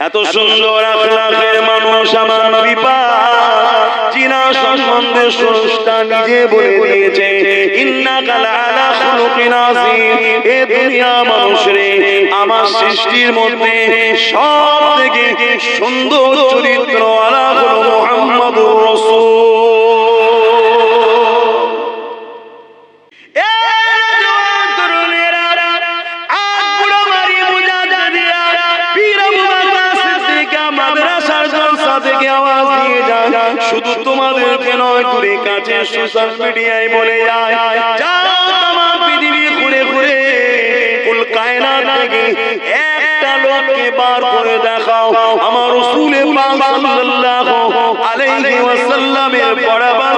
এত সুন্দর আখলাকের মানুষ আমার নবী জিনা সম্বন্ধে স্রষ্টা নিজে বলে দিয়েছে ইন্নাকা লাআলা খুলুকিন আযীম। এ দুনিয়া মানুষরে আমার সৃষ্টির মধ্যে সব থেকে সুন্দর চরিত্র আলা হলো রাসূল। সোশ্যাল মিডিয়ায় বলে পৃথিবী ঘুরে ঘুরে কুল থেকে একটা লোককে বার করে দেখাও। আমার আলাইহি ওয়াসাল্লামের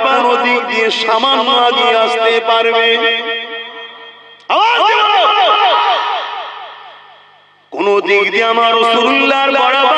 কোনো দিক দিয়ে সামান্য আগিয়ে আসতে পারবে। কোন দিক দিয়ে আমার রসুল্লাহর বরাবর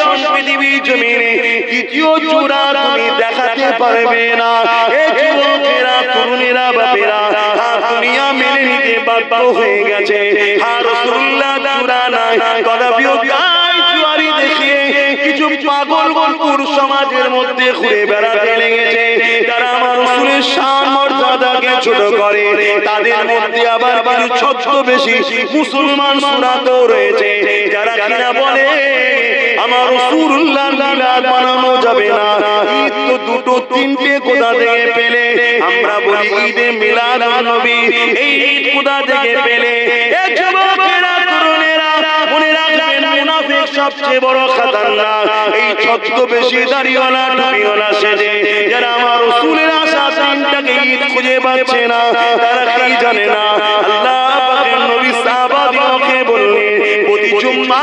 দর্শন পৃথিবীর জমিনে দ্বিতীয় চূড়া তুমি দেখাতে পারবে না। এই যুবকেরা, তরুণেরা, বাপেরা দুনিয়া মেনে নিতে বাধ্য হয়ে গেছে। আর রাসূলুল্লাহ চূড়া কদাপিও জুয়ারি দেখিয়ে কিছু পাগল গল্পুর সমাজের মধ্যে ঘুরে বেড়াতে লেগেছে। তারা আমার রসুলের ছোট করে। তাদের মধ্যে আবার ছদ্ম বেশি মুসলমান সুরাতেও রয়েছে। যারা কিনা বলে আমার রসুল্লাহ বানানো যাবে না। ঈদ তো দুটো, তিনটে কোথা থেকে পেলে। আমরা বলি ঈদে মিলাদ নবী। এই ঈদ কোথা থেকে পেলে? সবচেয়ে বড় খাতারনাক এই ছদ্ম বেশি দাড়িওয়ালা টুপিওয়ালা সেজে, যারা আমার রসুলের আশা দিনটাকে ঈদ খুঁজে পাচ্ছে না, তারা কি জানে না? আল্লাহ নবী সাহাবাদিওকে বললেন, প্রতি জুম্মা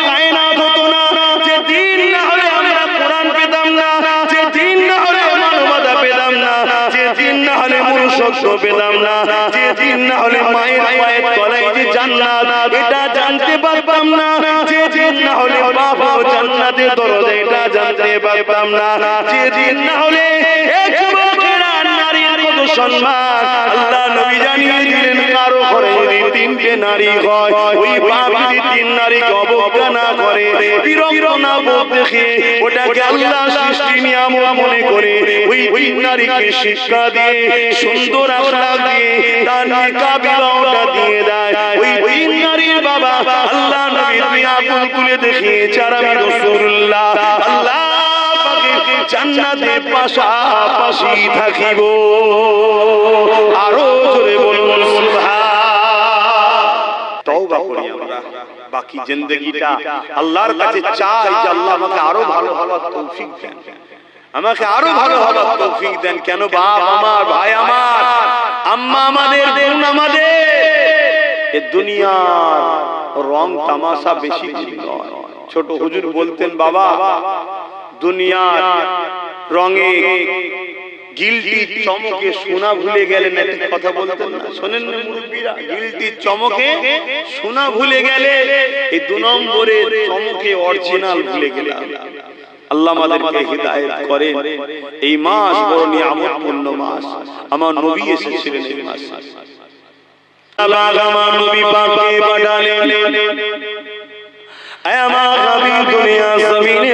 মনুষ্যত্ব পেলাম না। যেদিন না হলে মায়ের পায়ের তলায় যে জান্নাত, এটা জানতে পারতাম না। যেদিন না হলে বাবা জান্নাতের দরজা এটা জানতে পারতাম না। যেদিন না হলে সম্মান আল্লাহ নবী জানিয়ে দিলেন কারও ঘরে যদি তিনটে নারী হয়, ওই বাপ যদি তিন নারীকে অবজ্ঞা না করে, বিরক্ত না বোধ দেখে ওটাকে আল্লাহ সৃষ্টি নিয়ামত মনে করে, ওই তিন নারীকে শিক্ষা দিয়ে, সুন্দর আখলাক দিয়ে, তার নিকা বিবাহটা দিয়ে দেয়। ওই তিন নারীর বাবা আল্লাহ নবী তুই আগুন তুলে দেখিয়েছে, আর আমি রাসূলুল্লাহ, আল্লাহ জান্নাতে পাশাপাশি থাকিব। আরও জোরে বলুন বাকি জিন্দগিটা আল্লাহর কাছে চাই যে আল্লাহ আমাকে আরও ভালো হওয়ার তৌফিক দেন। আমাকে আরও ভালো হওয়ার তৌফিক দেন। কেন বাপ আমার, ভাই আমার, আম্মা আমাদের, বোন আমাদের? এ দুনিয়ার রং তামাশা বেশি দিন নয়। ছোট হুজুর বলতেন, বাবা দুনিয়ার রঙে গিলটি চমকে সোনা ভুলে গেলেন, একটা কথা বলতেন না। শোনেন গিলটি চমকে সোনা ভুলে গেলে এই দু নম্বরে চমকে অরিজিনাল ভুলে গেলাম। আল্লাহ আমাদেরকে হিদায়াত করেন। এই মাস বড় মাস। আমার নবী এসেছিলেন এই মাস। আমার নবী পাকে পাঠালেন। আমার দুনিয়া জমিনে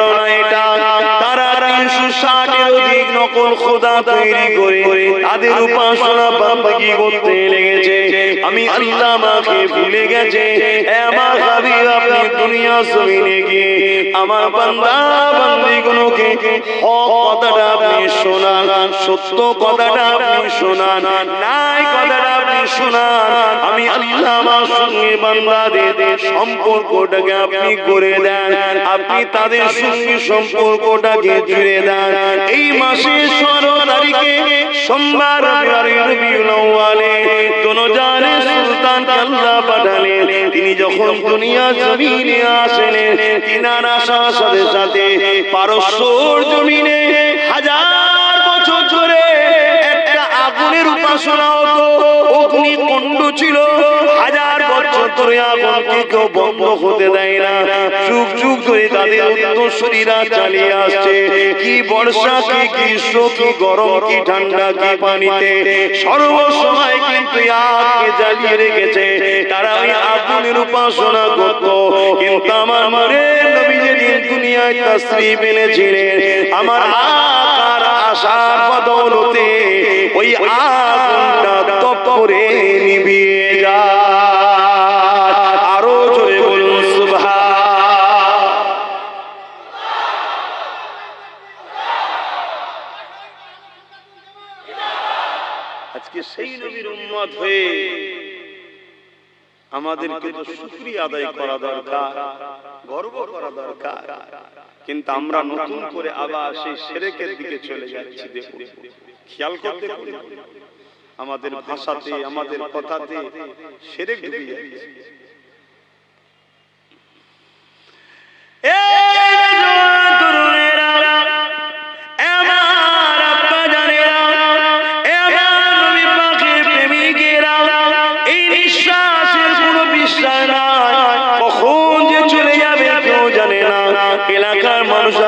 নকল খোদা তৈরি করে তাদের উপাসনা বান্দাগি করতে লেগেছে। আমি আল্লাহ মাকে ভুলে গেছে। আমার হাবিব, আপনি দুনিয়া জমিনে গিয়ে আমার বান্দা বান্দিগুলোকে হক কথাটা আপনি শোনান, সত্য কথাটা আপনি শোনান নাই কথাটা আপনি শোনান। আমি আল্লাহ আমার সঙ্গে বান্দাদের সম্পর্কটাকে আপনি করে দেন, আপনি তাদের সঙ্গে সম্পর্কটাকে জুড়ে দেন। এই মাসে আল্লাহ পাঠালেন তিনি যখন দুনিয়া জমিনে আসলেন তিনার আসার সাথে সাথে পারস্যর জমিনে হাজার বছর ধরে একটা আগুনের উপাসনা হতো। অগ্নি কুণ্ড ছিল, হাজার কেউ বন্ধ হতে দেয় না। যুগ যুগ ধরে তাদের চালিয়ে আসছে। কি বর্ষা, কি গ্রীষ্ম, কি গরম, কি ঠান্ডা, কি পানিতে। সর্বসময় কিন্তু আগকে জ্বালিয়ে রেখেছে। তারা ওই আগুনের উপাসনা করত। কিন্তু আমার মরে নবী দুনিয়ায় আমার আকার, আশার ওই আগুনটা তপ করে নিভিয়ে আমাদেরকে তো শুকরিয়া আদায় করা দরকার গর্ব করা দরকার। কিন্তু আমরা নতুন করে আবার সেই সেরেকের দিকে চলে যাচ্ছি খেয়াল করতে আমাদের ভাষাতে আমাদের কথাতে সেরেক ঢুকে যাচ্ছে।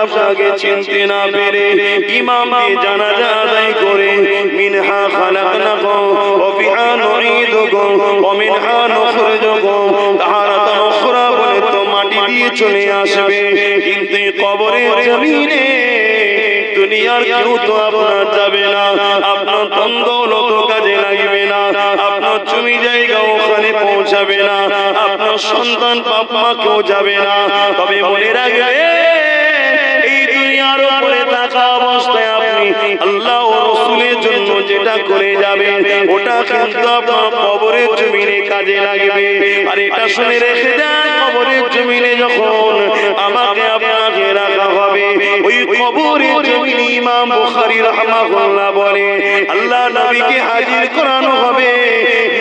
আপনাকে চিনতে না পেরে ইমামকে জানাজা আদায় করে, মিনহা খালাকনাকুম ওয়া ফিহা নুঈদুকুম ওয়া মিনহা নুখরিজুকুম তাহারাতান উখরা বলে তো মাটি দিয়ে চলে আসবে, কিন্তু কবরের জমিনে দুনিয়ার কেউ তো আপনার যাবে না, আপনার তন্দৌলত কাজে লাগবে না, আপনার জমি জায়গা ওখানে পৌঁছাবে না, আপনার সন্তান বাপমা কেউ যাবে না, তবে মনে রাখবে আল্লাহ ও রসুলের জন্য যেটা করে যাবে, ওটা কিন্তু আপনার কবরের জমিনে কাজে লাগবে। আর এটা শুনে রেখে দেন কবরের জমিনে যখন আমাকে আপনাকে রাখা হবে ওই কবরের জমিনে ইমাম বুখারী রাহমাহুল্লাহ বলে। আল্লাহ নবীকে হাজির করানো হবে।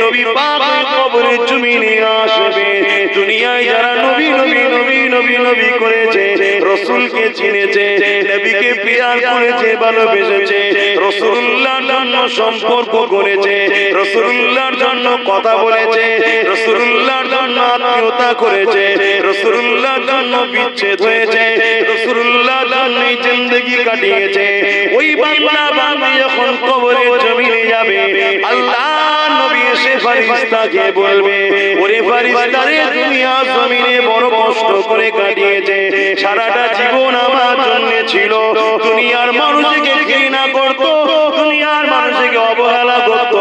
নবী পাক ওই কবরের জমিনে আসবে। দুনিয়ায় যারা নবী নবী নবী নবী নবী করেছে, রসুলকে চিনেছে, নবীকে প্রিয়ার করেছে ভালোবেসেছে রসুল্লাহর জন্য সম্পর্ক করেছে রসুল্লাহর জন্য কথা বলেছে রসুল্লাহর জন্য আত্মীয়তা করেছে রসুল্লাহর জন্য বিচ্ছেদ হয়েছে রসুল্লাহর জন্য জিন্দগি কাটিয়েছে। ওই বাংলা বাংলা যখন কবরের জমিনে যাবে আল্লাহ নবী এসে ফারিস্তাকে বলবে ওরে ফারিস্তারে দুনিয়া জমিনে বড় কষ্ট করে কাটিয়েছে। সারাটা জীবন আমার জন্য ছিল। দুনিয়ার মানুষকে ঘৃণা করত দুনিয়ার মানুষকে অবহেলা করত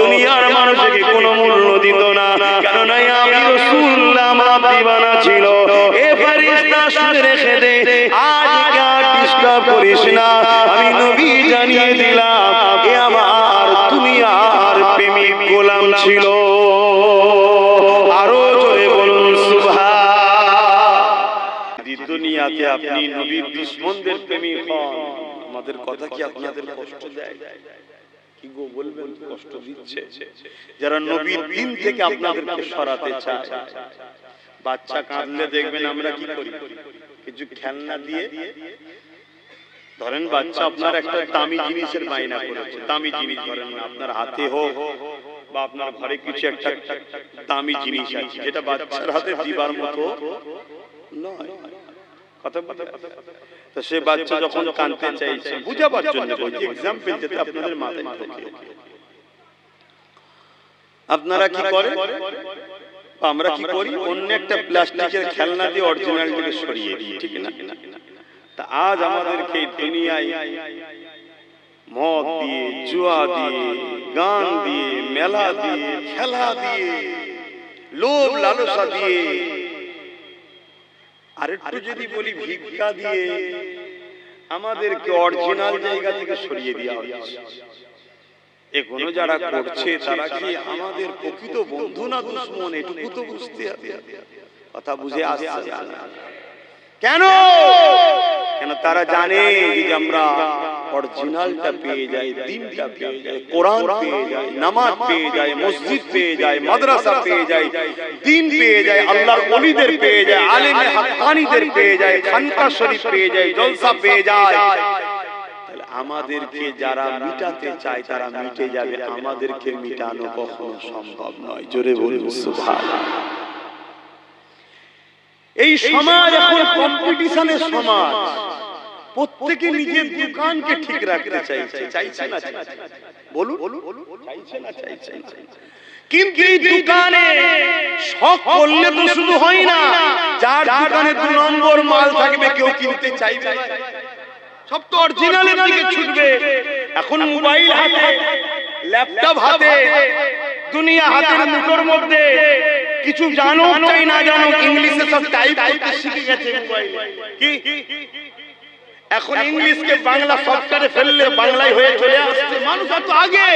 দুনিয়ার মানুষকে কোনো মূল্য দিত না। কেননা আমি রসুল্লাহ দিবানা ছিল। এ ফারিস্তা শুনে রেখে দে করিস না। আমি নবী জানিয়ে দিলাম, এ আমার দুনিয়ার প্রেমিক গোলাম ছিল। আরও জোরে বলুন, সুবহান। দুনিয়াতে আপনি নবীর দুশ্মনদের প্রেমিক হন, আমাদের কথা কি আপনাদের কষ্ট দেয়? যারা নবীর দিন থেকে আপনাদেরকে সরাতে বাচ্চা কাঁদলে দেখবেন আমরা কি করি? কিছু খেলনা দিয়ে ধরেন বাচ্চা আপনার একটা দামি জিনিসের বায়না করেছে। দামি জিনিস ধরেন আপনার হাতে হোক বা আপনার ঘরে কিছু একটা দামি জিনিস আছে যেটা বাচ্চার হাতে দিবার মতো নয়। কথা তো সে বাচ্চা যখন কানতে চাইছে বুঝাবার জন্য এক্সাম্পল যেটা আপনাদের মাথায় ঢোকে আপনারা কি করেন? আমরা কি করি? অন্য একটা প্লাস্টিকের খেলনা দিয়ে অরিজিনালটাকে সরিয়ে দিই ঠিক না? তা আজ আমাদেরকে দুনিয়ায় মদ দিয়ে, জুয়া দিয়ে, গান দিয়ে, মেলা দিয়ে, খেলা দিয়ে, লোভ লালসা দিয়ে, আর একটু যদি বলি ভিক্ষা দিয়ে আমাদেরকে অরিজিনাল জায়গা থেকে সরিয়ে দেওয়া হচ্ছে এগুলো যারা করছে, তারা কি আমাদের প্রকৃত বন্ধু না দুশ্মন? এটুকু তো বুঝতে কথা বুঝে আসছে। কেন কেন তারা জানে যে আমরা অরিজিনালটা পেয়ে যাই দিনটা পেয়ে যাই কোরআন পেয়ে যাই নামাজ পেয়ে যাই মসজিদ পেয়ে যাই মাদ্রাসা পেয়ে যাই দিন পেয়ে যাই আল্লাহর ওলিদের পেয়ে যায় আলেমে হাক্কানিদের পেয়ে যায় খানকা শরীফ পেয়ে যায় জলসা পেয়ে আমাদেরকে যারা মিটাতে চায় তারা মিটে যাবে আমাদেরকে মিটানো কখনো সম্ভব নয় জোরে বলুন সুবহানাল্লাহ এই সমাজ এখন কম্পিটিশনের সমাজ। প্রত্যেকে নিজের দোকানকে ঠিক রাখতে চাইছে। চাইছে। না বলুন। চাইছে না চাইছে কিন্তু এই দোকানে শখ করলে তো শুধু হয় না। যার দোকানে দু নম্বর মাল থাকবে কেউ কিনতে চাইবে। সব তো অরিজিনালের দিকে ছুটবে। এখন মোবাইল হাতে ল্যাপটপ হাতে দুনিয়া হাতের মুঠোর মধ্যে। কিছু জানো চাই না জানো ইংলিশে সব টাইপ করতে শিখে গেছে মোবাইলে কি? এখন ইংলিশকে বাংলা সফটওয়্যারে ফেললে বাংলায় হয়ে চলে আসছে। মানুষ এত আগে।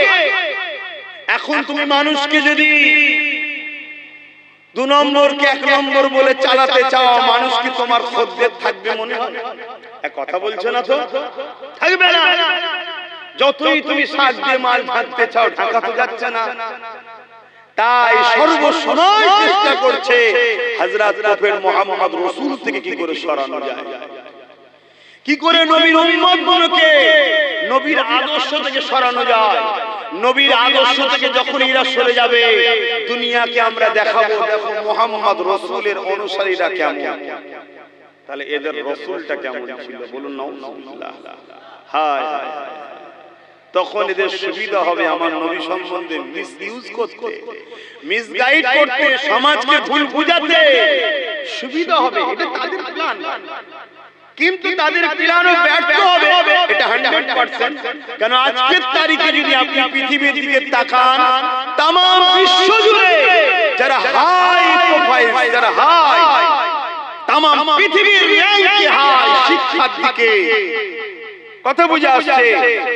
এখন তুমি মানুষকে যদি দু নম্বরকে এক নম্বর বলে চালাতে চাও মানুষ কি তোমার খদ্দের থাকবে মনে হয়? এক কথা বলছো না তো? থাকবে না? যতই তুমি শাক দিয়ে মাল ঢাকতে চাও ঢাকা তো যাচ্ছে না। তাই সর্বসময় চেষ্টা করছে হযরত প্রফেট মুহাম্মদ রাসূল থেকে কি করে সরানো যায়? কি করে নবীর উম্মত গুলোকে নবীর আদর্শ থেকে সরানো যায়? নবীর আদর্শ থেকে যখন এরা সরে যাবে দুনিয়াকে আমরা দেখাবো দেখো মোহাম্মদ রসুলের অনুসারীরা কেমন? তাহলে এদের রসুলটা কেমন ছিল? বলুন হায় হায়। হায়। তখন এদের সুবিধা হবে আমার নবী সম্বন্ধে মিস ইউজ করতে। মিসগাইড করতে সমাজকে ভুল বুঝাতে। সুবিধা হবে এটা তাদের প্ল্যান কিন্তু তাদের প্ল্যানও ব্যর্থ হবে। এটা হান্ড্রেড পার্সেন্ট কেন আজকের তারিখে যদি আপনি পৃথিবীর দিকে তাকান তাম বিশ্ব জুড়ে যারা হাই প্রোফাইল যারা হাই তাম পৃথিবীর র্যাঙ্কে হাই শিক্ষার দিকে। কথা বুঝে আসছে।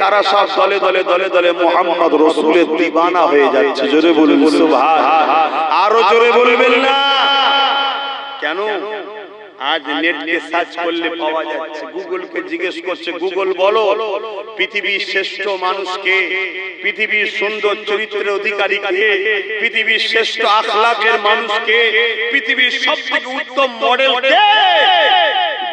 তারা সব দলে দলে দলে দলে মোহাম্মদ রসুলের দিবানা হয়ে যাচ্ছে। জোরে বলুন সুবহান আরও জোরে বলবেন না। কেন? আজ নেটকে সার্চ করলে পাওয়া যাচ্ছে। গুগলকে জিজ্ঞেস করছে গুগল বলো পৃথিবীর শ্রেষ্ঠ মানুষকে পৃথিবীর সুন্দর চরিত্রের অধিকারী কে পৃথিবীর শ্রেষ্ঠ আখলাকের মানুষকে পৃথিবীর সবথেকে উত্তম মডেল কে?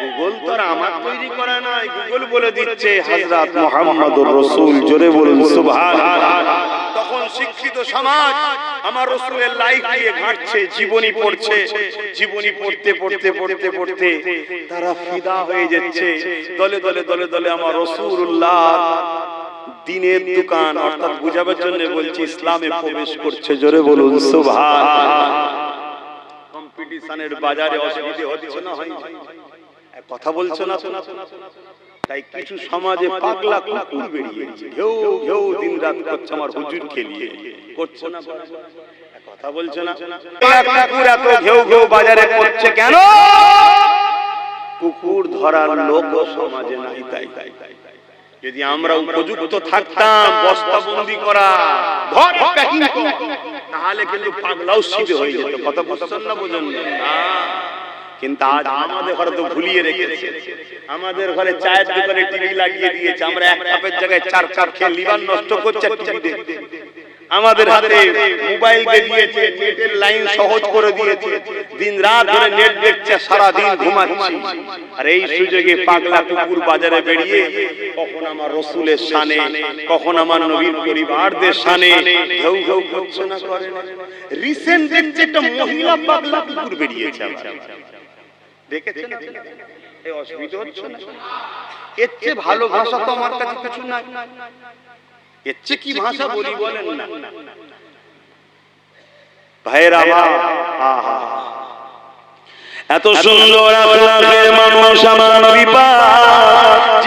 গুগল তো আমার তৈরি করা নয় গুগল বলে দিচ্ছে হযরত মুহাম্মদুর রাসূল জোরে বলুন সুবহানাল্লাহ। তখন শিক্ষিত সমাজ আমার রসুলের লাইফ নিয়ে ঘাটছে জীবনী পড়ছে জীবনী পড়তে পড়তে পড়তে পড়তে। তারা ফিদা হয়ে যাচ্ছে। দলে দলে দলে দলে আমার রসুল্লাহ দিনের দোকান অর্থাৎ বুঝাবার জন্য বলছি ইসলামে প্রবেশ করছে। জোরে বলুন সুবহান কম্পিটিশনের বাজারে অসুবিধে হচ্ছে না হয় কথা বলছো না তাই কিছু সমাজে পাগলা কুকুর বেরিয়েছে ঘেউ ঘেউ, দিন রাত করছে আমার হুজুর খেলিয়ে। করছে না কথা বলছো না। কুকুর এত বাজারে করছে কেন? কুকুর ধরার লোক সমাজে নাই তাই। তাই তাই। যদি আমরা উপযুক্ত থাকতাম, বস্তাবন্দি করা তাহলে কিন্তু পাগলাও সিধে হয়ে যেত। কথা বুঝছেন না বোঝেন না? কিন্তু আজ আমাদের ঘরে তো ভুলিয়ে রেখেছে। আমাদের ঘরে চায়ের দোকানে টিভি লাগিয়ে দিয়েছে। আমরা এক কাপের জায়গায় চার কাপ খেয়ে লিভার নষ্ট করছে আমাদের হাতে মোবাইল দিয়ে দিয়েছে নেটের লাইন সহজ করে দিয়েছে। দিন রাত ধরে নেট দেখছে সারা দিন ঘুমাচ্ছি। আর এই সুযোগে পাগলা কুকুর বাজারে বেরিয়ে কখন আমার রসুলের শানে, কখন আমার নবীর পরিবারদের শানে ঘেউ ঘেউ করছে না করে রিসেন্ট দেখছে একটা মহিলা পাগলা কুকুর বেরিয়েছে। দেখেছেন এই অসুবিধা হচ্ছে না। এর চেয়ে ভালো ভাষা তো আমার কাছে কিছু নাই। এর চেয়ে কি ভাষা বলি বলেন? না ভাইয়ের আমার আহা। এত সুন্দর আপনাদের মানুষ আমার নবী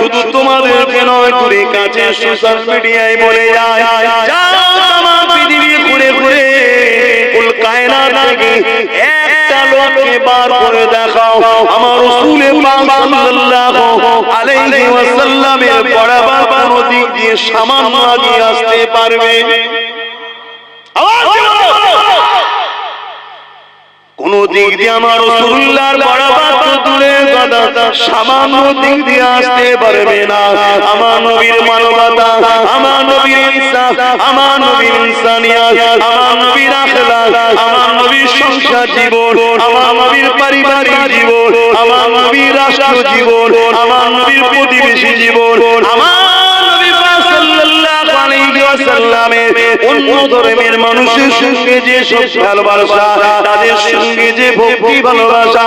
শুধু তোমাদেরকে নয় দূরে কাছে সোশ্যাল মিডিয়ায় বলে যায় আমার পৃথিবী ঘুরে ঘুরে। কুল কায়নাত থেকে একটা লোককে বার করে দেখাও। আমার রাসূল সাল্লাল্লাহু আলাইহি ওয়াসাল্লামের বরাবর কোনো দিক দিয়ে সামান্য আগিয়ে আসতে পারবে। কোন দিক দিয়ে আমার রসুল্লাহর বরাবর তো দূরের কথা সামান্য দিক দিয়ে আসতে পারবে না। আমার নবীর মানবতা, আমার নবীর আমার নবীর আমার নবীর আমার নবীর সংসার জীবন, আমার নবীর পারিবারিক জীবন, আমার নবীর রাষ্ট্র জীবন, আমার নবীর প্রতিবেশী জীবন, আমার ওয়াসাল্লামের অন্য ধর্মের মানুষের সঙ্গে যে সব ভালোবাসা তাদের সঙ্গে যে ভক্তি ভালোবাসা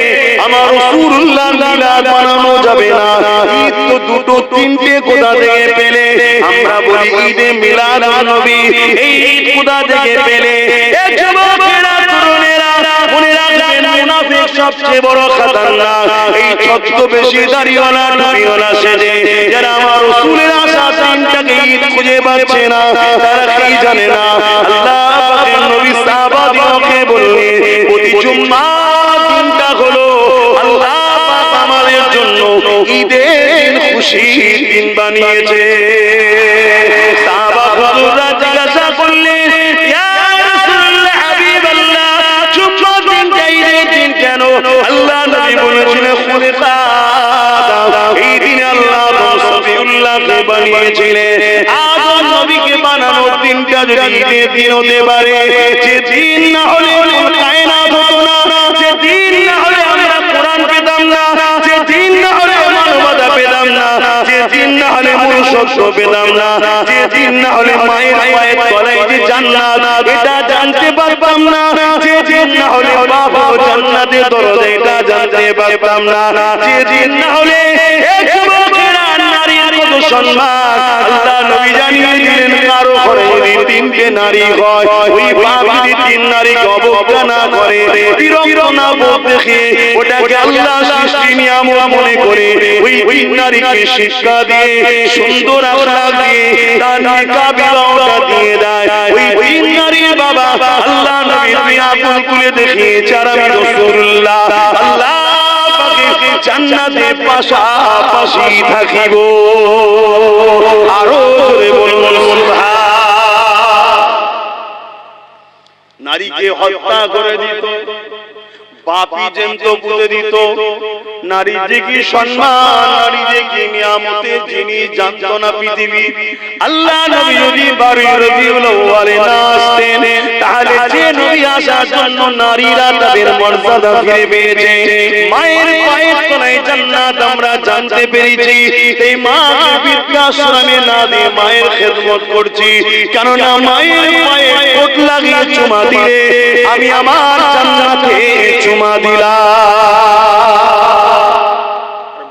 আমার রসুল্লাহ মিলাদ বানানো যাবে না। ঈদ তো দুটো তিনটে কোথা থেকে পেলে। আমরা বলি ঈদে মিলাদ নবী। এই ঈদ কোথা থেকে পেলে। সবচেয়ে বড় খাতারনাক। এই ছদ্মবেশী দাড়িওয়ালা টুপিওয়ালা সেজে, যারা আমার রসুলের আশা দিনটাকে ঈদ খুঁজে পাচ্ছে না, তারা কি জানে না? আল্লাহ নবী সাহাবাদিওকে বললেন, প্রতি জুম্মা আমাদের জন্য ঈদের খুশির দিন বানিয়েছে। জিজ্ঞাসা কেন? আল্লাহ নবী বলেছিলেন খুলিকা এই দিনে আল্লাহ সফিউল্লাহকে বানিয়েছিলেন? আদম নবীকে বানানোর দিনটা যদি দিন হতে পারে, যে দিন না হলে কায়নাত হতো না। হলে সত্য পেলাম না। যেদিন না হলে মায়ের পায়ের তলায় যে জান্নাত, এটা জানতে পারতাম না। যেদিন না হলে বাবা জান্নাতে দরজা এটা জানতে পারতাম না। যেদিন না হলে এক কত সম্মান আল্লাহ নবী জানিয়ে দিলেন কারও ঘরে যদি তিনটে নারী হয় ওই বাপ যদি তিন নারীকে অবজ্ঞা না করে বিরক্ত না বোধ দেখে ওটাকে আল্লাহ সৃষ্টি নিয়ামত মনে করে ওই তিন নারীকে শিক্ষা দিয়ে সুন্দর আখলাক দিয়ে তার নিকা বিবাহটা দিয়ে দেয়। ওই তিন নারীর বাবা আল্লাহ নবী নবী আকুল দেখিয়েছে আর আমি রাসূলুল্লাহ আল্লাহ জান্নাতে পাশাপাশি থাকিব। আরও জোরে বলুন নারীকে হত্যা করে দিত। বাপি যেমত পুঁতে দিত নারী যে কি সম্মান নারী যে কি নিয়ামতের জিনিস জানত না পৃথিবী। আল্লাহ নবী যদি বাড়ি রবিউল আউয়ালে না আসতেন তাহলে যে নবী আসার জন্য নারীরা তাদের মর্যাদা ফিরে পেয়েছে। মায়ের পায়ের তলায় জান্নাত আমরা জানতে পেরেছি। এই মা বৃদ্ধাশ্রমে না দিয়ে মায়ের খেদমত করছি। কেননা মায়ের পায়ে কোট লাগিয়ে চুমা দিয়ে আমি আমার জান্নাতে চুমা দিলাম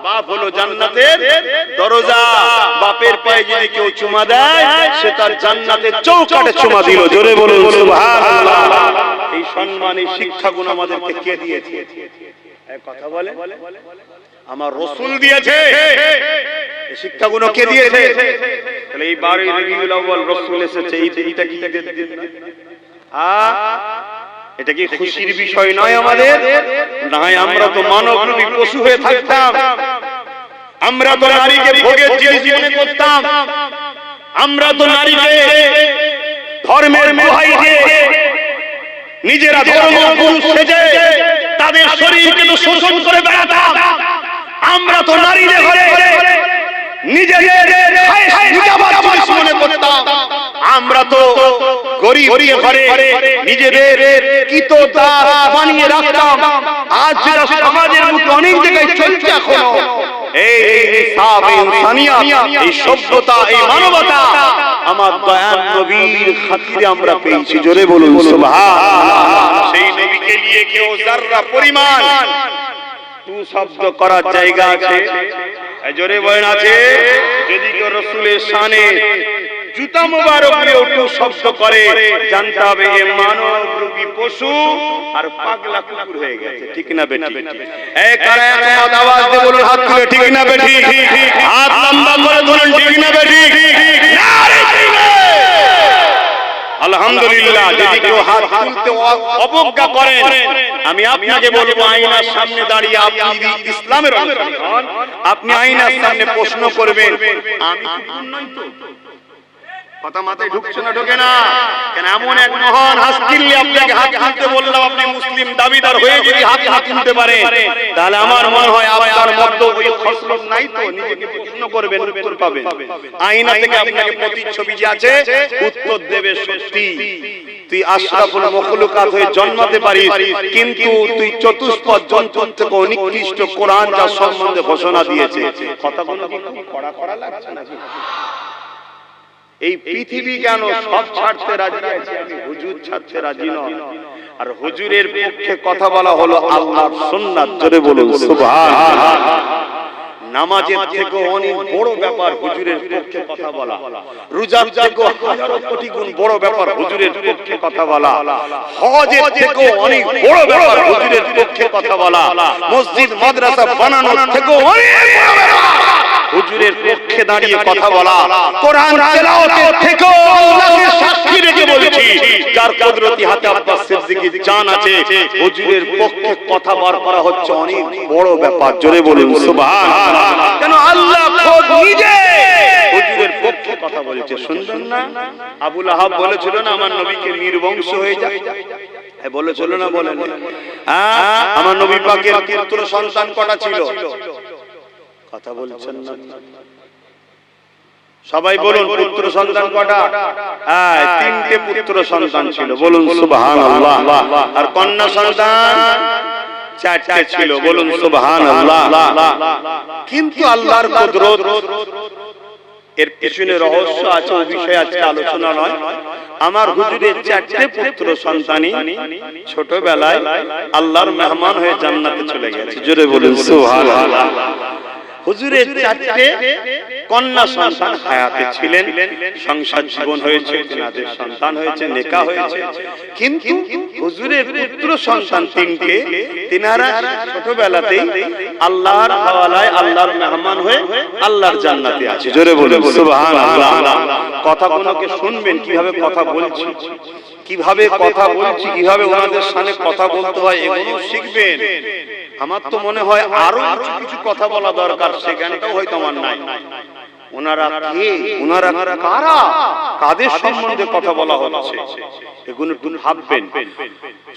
বাপ হলো জান্নাতের দরজা। বাপের পায়ে যদি কেউ চুমা দেয়, সে তার জান্নাতের চৌকাটে চুমা দিল। জোরে বলুন এই সম্মানী শিক্ষাগুণ আমাদেরকে কে দিয়েছে? কথা বলে আমার রসুল দিয়েছে। শিক্ষাগুলো কে দিয়েছে? তাহলে এই বারোই রসুল এসেছে। এইটা কি দিন আ? এটা কি খুশির বিষয় নয় আমাদের? নয় আমরা তো মানব রূপী পশু হয়ে থাকতাম। আমরা তো নারীকে ভোগের জিনিস মনে করতাম। আমরা তো নারীকে ধর্মের দোহাই দিয়ে নিজেরা ধর্ম পুরুষ সেজে তাদের শরীরকে তো শোষণ করে বেড়াতাম। আমরা তো নারীদের ঘরে নিজেদের মনে করতাম। আমরা তো গরিব ঘরে নিজেদের কিত দাস বানিয়ে রাখতাম। আজ যেটা সমাজের মুখে অনেক জায়গায় চলছে এখনও। এই ইনসাফ ইনসানিয়া এই সভ্যতা এই মানবতা। আমার দয়াল নবীর খাতিরে আমরা পেয়েছি। জোরে বলুন সুবহানাল্লাহ সেই নবীকে নিয়ে কেউ পরিমাণ। তু শব্দ করার জায়গা আছে। জোরে আছে, যদি কেউ রসুলের জুতা মুবারক শব্দ করে, জানতে হবে মানব রূপী পশু আর পাগলা কুকুর হয়ে গেছে। ঠিক না বেটি এই আওয়াজ দিয়ে বলুন, হাত তুলে, ঠিক না বেটি হাত লম্বা করে বলুন ঠিক না বেটি আলহামদুলিল্লাহ, যদি কেউ হাত তুলতে অবজ্ঞা করেন আমি আপনাকে বলব আয়নার সামনে দাঁড়িয়ে আপনি ইসলামের আপনি আয়নার সামনে প্রশ্ন করবেন আমি তো কথা মাথায় ঢুকছে না ঢোকে না। কেন এমন এক মহান হাসকিল্লি আপনাকে হাত তুলতে বললাম আপনি মুসলিম দাবিদার হয়ে যদি হাত হাত তুলতে পারে। তাহলে আমার মনে হয় আপনার মধ্যে ওই খসরত নাই তো নিজেকে প্রশ্ন করবেন উত্তর পাবেন। আয়না থেকে আপনাকে প্রতিচ্ছবি যে আছে উত্তর দেবে সত্যি। তুই আশরাফুল মখলুকাত হয়ে জন্মাতে পারিস কিন্তু তুই চতুষ্পদ জন্তুর থেকে অনিকৃষ্ট কোরআন যা সম্বন্ধে ঘোষণা দিয়েছে। কথাগুলো কি খুব কড়া কড়া লাগছে নাকি? এই পৃথিবী কেন সব ছাড়তে রাজি আছে আমি হুজুর ছাড়তে রাজি নয়। আর হুজুরের পক্ষে কথা বলা হলো আল্লাহর সুন্নাত জোরে বলুন সুবহানাল্লাহ। নামাজের থেকে অনেক বড় ব্যাপার হুজুরের পক্ষে কথা বলা। রোজার থেকে হাজারো কোটি গুণ বড় ব্যাপার হুজুরের পক্ষে কথা বলা। হজের থেকে অনেক বড় ব্যাপার হুজুরের পক্ষে কথা বলা। মসজিদ মাদ্রাসা বানানোর থেকে অনেক বড় ব্যাপার। হুজুরের পক্ষে দাঁড়িয়ে কথা বলা কোরআন তেলাওয়াতের থেকেও আল্লাহকে সাক্ষী রেখে বলেছি। যার কুদরতি হাতে আব্বাস সিদ্দিকীর জান আছে। হুজুরের পক্ষে কথা বার করা হচ্ছে অনেক বড় ব্যাপার। জোরে বলুন সুবহানাল্লাহ। কেন আল্লাহ খোদ নিজে? হুজুরের পক্ষে কথা বলেছে। শুনবেন না? আবুল আহাব বলেছিল না আমার নবীকে নির্বংশ হয়ে যায় হ্যাঁ, বলেছিল না বলেন। আমার নবী পাকের পুত্র সন্তান কটা ছিল? কথা বলছেন না। সবাই বলুন পুত্র সন্তান কটা? হ্যাঁ তিনটে পুত্র সন্তান ছিল। বলুন সুবহানাল্লাহ। আর কন্যা সন্তান? চারটে ছিল। বলুন সুবহানাল্লাহ। কিন্তু আল্লাহর কুদরত এর পিছনে রহস্য আছে ওই বিষয়ে আজকে আলোচনা নয়। আমার হুজুরের চারটে পুত্র সন্তানই ছোটবেলায় আল্লাহর মেহমান হয়ে জান্নাতে চলে গেছে। জোরে বলুন সুবহানাল্লাহ। হুজুরের চারটে কন্যা সন্তান হায়াতে ছিলেন সংসার জীবন হয়েছে তেনাদের সন্তান হয়েছে নেকা হয়েছে। কিন্তু হুজুরের পুত্র সন্তান তিনটে তিনারা ছোটবেলাতেই আল্লাহর হাওয়ালায় আল্লাহর মেহমান হয়ে আল্লাহর জান্নাতে আছে। জোরে বলুন সুবহানাল্লাহ। কথাগুলোকে শুনবেন কীভাবে কথা বলছি? কীভাবে কথা বলছি কীভাবে ওনাদের সামনে কথা বলতে হয় এগুলো শিখবেন। আমার তো মনে হয় আরও কিছু কিছু কথা বলা দরকার সে জ্ঞানটাও হয়তো আমার নাই। ওনারা কে? ওনারা কারা? কাদের সম্বন্ধে কথা বলা হচ্ছে? এগুলো একটু ভাববেন।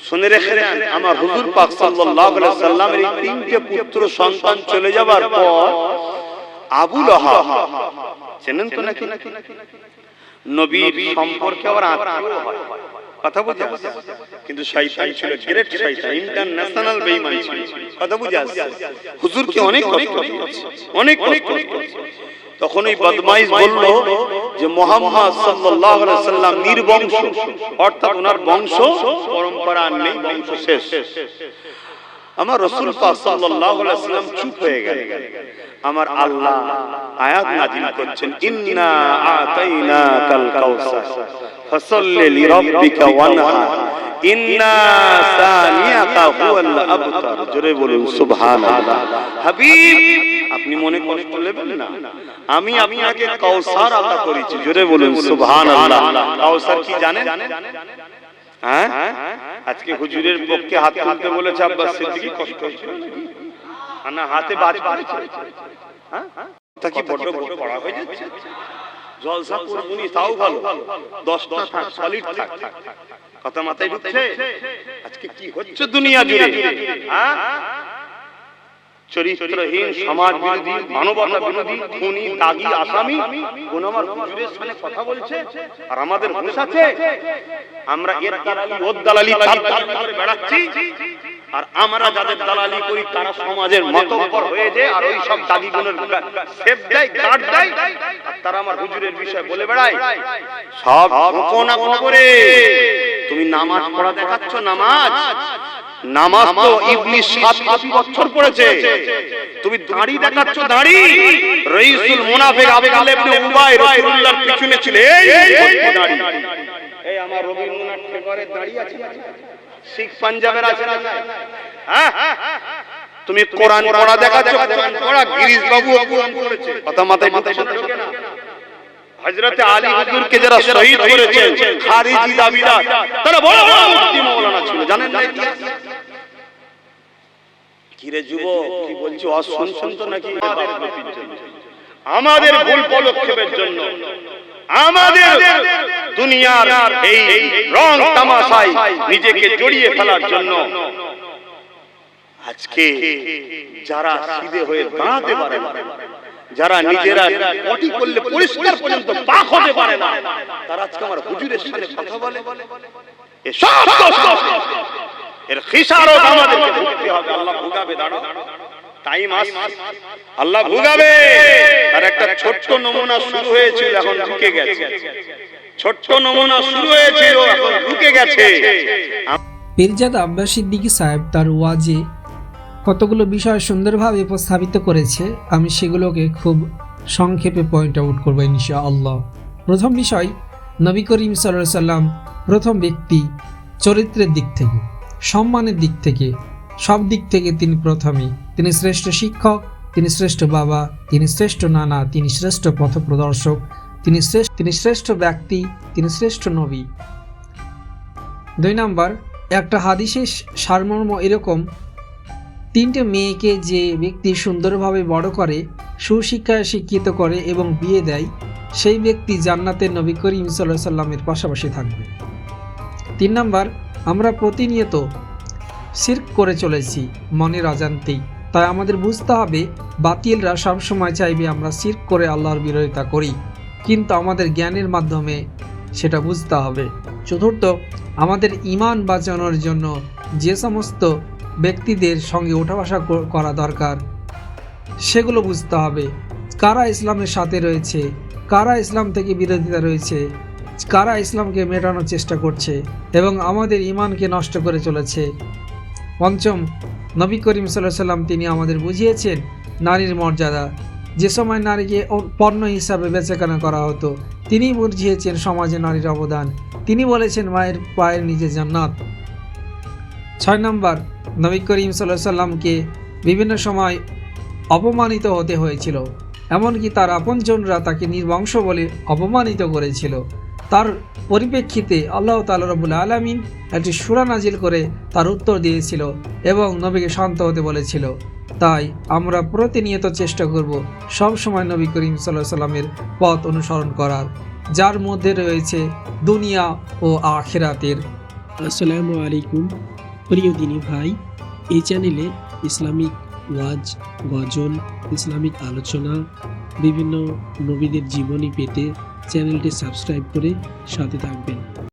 শুনে রেখে আমার হুজুর পাক সাল্লাল্লাহু আলাইহি সাল্লামের এই তিনটে পুত্র সন্তান চলে যাবার পর আবু লাহাব চেনেন তো নাকি? নবীর সম্পর্কে আবার আত্মীয় হয় কথা বুঝে? কিন্তু শয়তান ছিল গ্রেট শয়তান ইন্টারন্যাশনাল বেঈমান ছিল। কথা বুঝে হুজুর হুজুরকে অনেক কষ্ট অনেক কষ্ট। তখন ওই বদমাইশ বলল যে মোহাম্মদ সাল্লাল্লাহু আলাইহি সাল্লাম নির্বংশ। অর্থাৎ ওনার বংশ, পরম্পরা নেই, বংশ শেষ। আমার রসুল সাল্লাম চুপ হয়ে গেলেন। আমার আল্লাহ আয়াত নাযিল করছেন, ইন্না আতাইনাকাল কাউসার, ফাসাল্লি লিরাব্বিকা ওয়ানহার ইন্না সানিয়াকা হুয়াল আবতার। জোরে বলুন, সুবহানাল্লাহ। হাবিব, আপনি মনে কষ্ট নেবেন না। আমি আপনাকে কাউসার আতা করেছি, জোরে বলুন, সুবহানাল্লাহ। কাউসার কি জানেন? হ্যাঁ? আজকে হুজুরের পক্ষে হাত তুলতে বলেছে আব্বাস সিদ্দিকী কষ্ট হয়েছিল? না হাতে বাজ পড়েছে। হ্যাঁ? তা কি বড় বড় পড়া হয়ে যাচ্ছে? জলসা করবুনি তাও ভালো। দশটা থাক সলিড থাক। কথা মাথায় ঢুকছে? আজকে কি হচ্ছে দুনিয়া জুড়ে? হ্যাঁ? চরিত্রহীন সমাজ বিরোধী মানবতা বিরোধী খুনি দাগি আসামি কোন আমার হুজুরের সামনে কথা বলছে আর আমাদের হুঁশ আছে। আমরা এর দালালি ওর দালালি তার দালালি করে বেড়াচ্ছি। আর আমরা যাদের দালালি করি তারা সমাজের মতব্বর হয়ে যায় আর ওই সব দাগিগুলোর সেভ দেয় কাট দেয়। আর তারা আমার হুজুরের বিষয়ে বলে বেড়ায়। সব কোনা করে তুমি নামাজ পড়া দেখাচ্ছ নামাজ। নামাজ তো ইবলিস সাত বছর পড়েছে। তুমি দাড়ি দেখাচ্ছ দাড়ি? রইসুল মুনাফিক আব্দুল্লাহ ইবনে উবাই রাসূলুল্লাহর পিছনে ছিল। এই এই দাড়ি। এই আমার রবীন্দ্রনাথ ঠাকুরের দাড়ি আছে। শিখ পাঞ্জাবের আছে না হ্যাঁ? তুমি কোরআন পড়া দেখাচ্ছ কোরআন পড়া গিরিশ বাবু কোরআন পড়েছে কথা মাথায় মাথায় না হযরতে আলী হুজুরকে যারা শহীদ করেছেন খারিজি দাবিদার তারা বড় বড় মুফতি মাওলানা ছিল জানেন না ইতিহাস? কিরে যুবক কি বলছি অ শুন শুন তো নাকি আমাদের ভুল পদক্ষেপের জন্য আমাদের দুনিয়ার এই রং তামাশায় নিজেকে জড়িয়ে ফেলার জন্য আজকে যারা সিধে হয়ে দাঁড়াতে পারে যারা নিজেরা পটি করলে পরিষ্কার পর্যন্ত পাক হতে পারে না তারা আজকে আমার হুজুরের সাথে কথা বলে। এর খিসারত আমাদেরকে ভুগতে হবে। আল্লাহ ভুগাবে টাইম আল্লাহ ভুগাবে। আর একটা ছোট্ট নমুনা শুরু এখন ঢুকে গেছে। ছোট্ট নমুনা শুরু এখন ঢুকে গেছে। পীরজাদা আব্বাস সিদ্দিকী সাহেব তার ওয়াজে কতগুলো বিষয় সুন্দরভাবে উপস্থাপিত করেছে, আমি সেগুলোকে খুব সংক্ষেপে পয়েন্ট আউট করব ইনশা আল্লাহ প্রথম বিষয়, নবী করিম সাল্লাম প্রথম ব্যক্তি চরিত্রের দিক থেকে। সম্মানের দিক থেকে, সব দিক থেকে তিনি প্রথমে তিনি শ্রেষ্ঠ শিক্ষক, তিনি শ্রেষ্ঠ বাবা, তিনি শ্রেষ্ঠ নানা, তিনি শ্রেষ্ঠ পথপ্রদর্শক, তিনি শ্রেষ্ঠ তিনি শ্রেষ্ঠ ব্যক্তি, তিনি শ্রেষ্ঠ নবী। দুই নাম্বার, একটা হাদিসের সারমর্ম এরকম, তিনটে মেয়েকে যে ব্যক্তি সুন্দরভাবে বড় করে, সুশিক্ষায় শিক্ষিত করে এবং বিয়ে দেয়, সেই ব্যক্তি জান্নাতের নবী করিম সাল্লাহ সাল্লামের পাশাপাশি থাকবে। তিন নাম্বার আমরা প্রতিনিয়ত সির্ক করে চলেছি মনের অজান্তেই তাই আমাদের বুঝতে হবে, বাতিলরা সবসময় চাইবে আমরা সির্ক করে আল্লাহর বিরোধিতা করি। কিন্তু আমাদের জ্ঞানের মাধ্যমে সেটা বুঝতে হবে। চতুর্থ, আমাদের ইমান বাঁচানোর জন্য যে সমস্ত ব্যক্তিদের সঙ্গে ওঠা বসা করা দরকার, সেগুলো বুঝতে হবে। কারা ইসলামের সাথে রয়েছে? কারা ইসলাম থেকে বিরোধিতা রয়েছে? কারা ইসলামকে মেটানোর চেষ্টা করছে এবং আমাদের ইমানকে নষ্ট করে চলেছে? পঞ্চম, নবী করিম সাল্লাহ সাল্লাম তিনি আমাদের বুঝিয়েছেন নারীর মর্যাদা। যে সময় নারীকে পণ্য হিসাবে বেচাকেনা করা হতো, তিনি বুঝিয়েছেন সমাজে নারীর অবদান। তিনি বলেছেন মায়ের পায়ের নিচে জান্নাত। ছয় নম্বর, নবী করিম সাল্লাহ সাল্লামকে বিভিন্ন সময় অপমানিত হতে হয়েছিল। এমনকি তার আপনজনরা তাকে নির্বংশ বলে অপমানিত করেছিল। তার পরিপ্রেক্ষিতে আল্লাহ তালা রবুল আলমিন একটি সুরা নাজিল করে তার উত্তর দিয়েছিল এবং নবীকে শান্ত হতে বলেছিল। তাই আমরা প্রতিনিয়ত চেষ্টা করব সব সময় নবী করিম সাল্লাহ সাল্লামের পথ অনুসরণ করার, যার মধ্যে রয়েছে দুনিয়া ও আখেরাতের। আসসালামু আলাইকুম, প্রিয় দিনী ভাই, এই চ্যানেলে ইসলামিক ওয়াজ, গজল, ইসলামিক আলোচনা, বিভিন্ন নবীদের জীবনী পেতে চ্যানেলটি সাবস্ক্রাইব করে সাথে থাকবেন।